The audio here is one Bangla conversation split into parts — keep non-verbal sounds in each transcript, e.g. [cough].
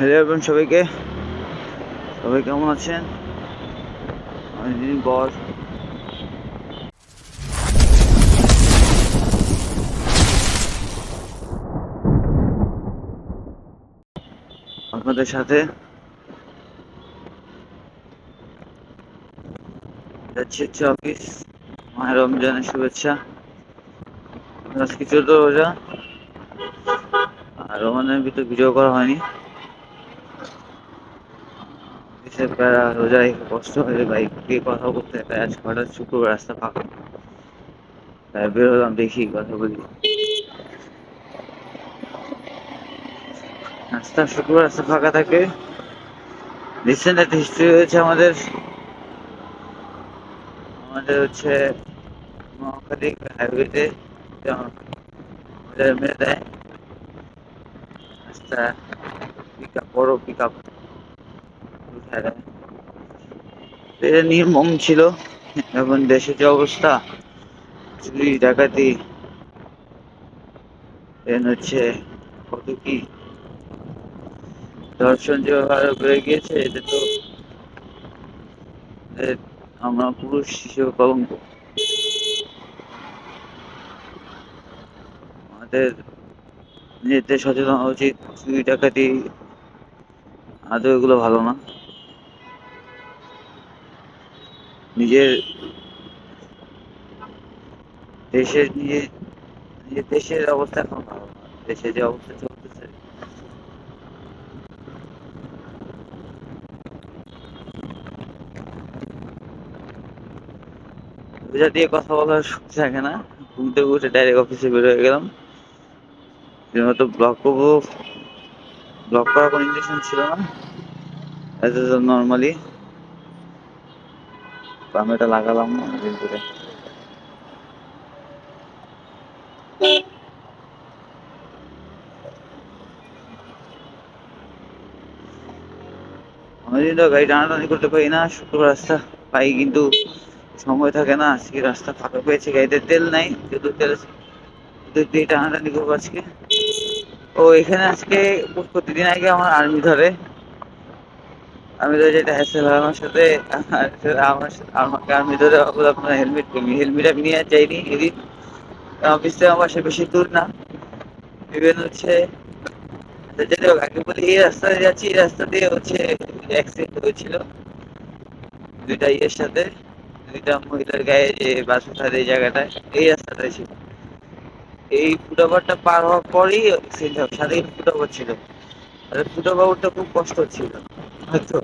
হ্যালো এভরিওয়ান সবাইকে। সবাই কেমন আছেন? অনেকদিন পর। আপনাদের সাথে যাচ্ছি হচ্ছে অফিস মায়ের রমজানের শুভেচ্ছা। আজকে চোদ্দ রোজা। আর রমজানের ভিতরে ভিডিও করা হয়নি। প্যারা রোজা রেখে কষ্ট হয়ে বাইক দিয়ে কথা বলতে তাই আজ হঠাৎ শুক্রবার রাস্তা ফাঁকা। তাই বের হলাম দেখি কথা বলি। রাস্তা শুক্রবার রাস্তা ফাঁকা থাকে। রিসেন্ট একটা হিস্ট্রি হয়েছে আমাদের। আমাদের হচ্ছে হাইওয়েতে মেরে দেয়। রাস্তা পিক আপ বড় পিক আপ এটা নির্মম ছিল। এখন দেশের যে অবস্থা চুরি ডাকাতি হচ্ছে কত কি? ধর্ষণ যে বেড়ে গিয়েছে, এটা তো আমরা পুরুষ হিসেবে কলঙ্ক আমাদের নিজেদের সচেতন উচিত। চুরি ডাকাতি আদৌ এগুলো ভালো না। নিজের দেশের নিজে নিজের দেশের অবস্থা এখন ভালো না। দেশে যে অবস্থা চলতেছে। রোজা দিয়ে কথা বলার সুখ থাকে না। ঘুম থেকে উঠে ডাইরেক্ট অফিসে বের হয়ে গেলাম। তো ব্লগ করব। ব্লগ করার কোনো ইন্টেনশন ছিল না? এত নর্মালি আমি এটা লাগালাম না দিন করে অনেকদিন তো গাড়ি টানাটানি করতে পারি না, শুক্রবার রাস্তা পাই, কিন্তু সময় থাকে না, আজকে রাস্তা ফাঁকা পেয়েছে, গাড়িতে তেল নাই, যেহেতু তেল দিয়ে টানাটানি করব আজকে। ও, এখানে আজকে প্রতিদিন আগে আমার আর্মি ধরে। আমি তো যেটা হ্যাসেল হয় আমার সাথে আমার আমাকে আর্মি ধরে আপনার হেলমেট কমি। হেলমেট আমি নিয়ে যাইনি, এদিন অফিস থেকে আমার বাসা বেশি দূর না। ইভেন হচ্ছে তো হোক, আগে বলি, এই রাস্তা যাচ্ছি, এই রাস্তা দিয়ে হচ্ছে অ্যাক্সিডেন্ট হয়েছিল। দুইটা ইয়ের সাথে, দুইটা মহিলার গায়ে যে বাস উঠার এই জায়গাটায়, এই রাস্তাটাই ছিল। এই ফুটওভারটা পার হওয়ার পরেই হবে সাথে ফুটওভার ছিল। আর ফুটওভার উঠতে খুব কষ্ট ছিল হয়তো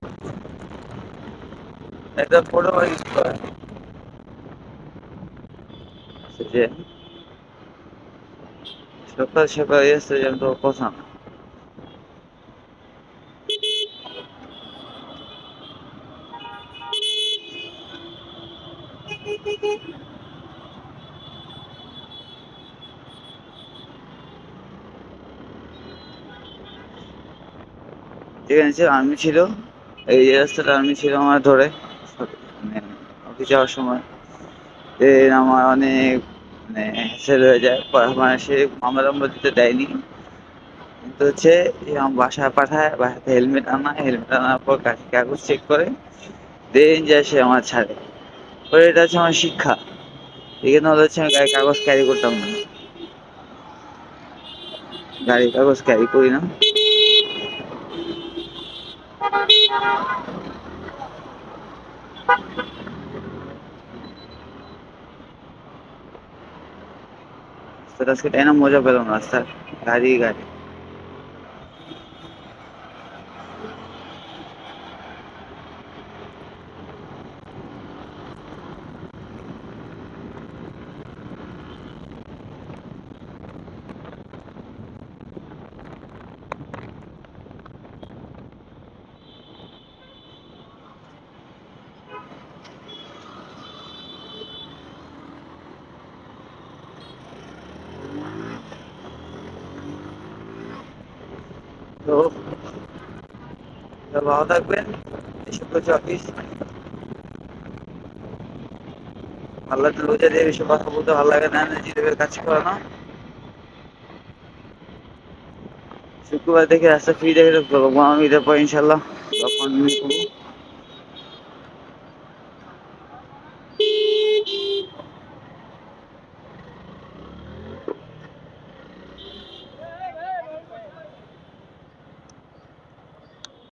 একটা ফুটওভার ইউজ করা যে সকাল সকাল এসে যেন তো কথা না। [laughs] যেখানে ছিল আর্মি ছিল, এই যে রাস্তাটা আর্মি ছিল আমার ধরে। মানে অফিস যাওয়ার সময়। দেন আমার অনেক মানে হ্যাসেল হয়ে যায়। মানে সে মামলা টামলা দিতে দেয়নি। কিন্তু হচ্ছে আমার বাসায় পাঠায়, বাসাতে হেলমেট আনা হেলমেট আনার পর কাগজ- চেক করে। দেন যায় সে আমার ছাড়ে পরে এটা হচ্ছে আমার শিক্ষা। এখানে হলে হচ্ছে আমি গাড়ি কাগজ ক্যারি করতাম না। গাড়ি কাগজ ক্যারি করি না। রাস্তাটা আজকে তাই না মজা পেলাম রাস্তার গাড়ি তো ভালো থাকবেন, এসব অফিস আল্লাহ রোজা দিয়ে কথা বলতে ভালো লাগে না, নিজেদের কাজ করানো। শুক্রবার দেখে রাস্তা ফ্রি দেখে আমি ঈদের ইনশাল্লাহ তখন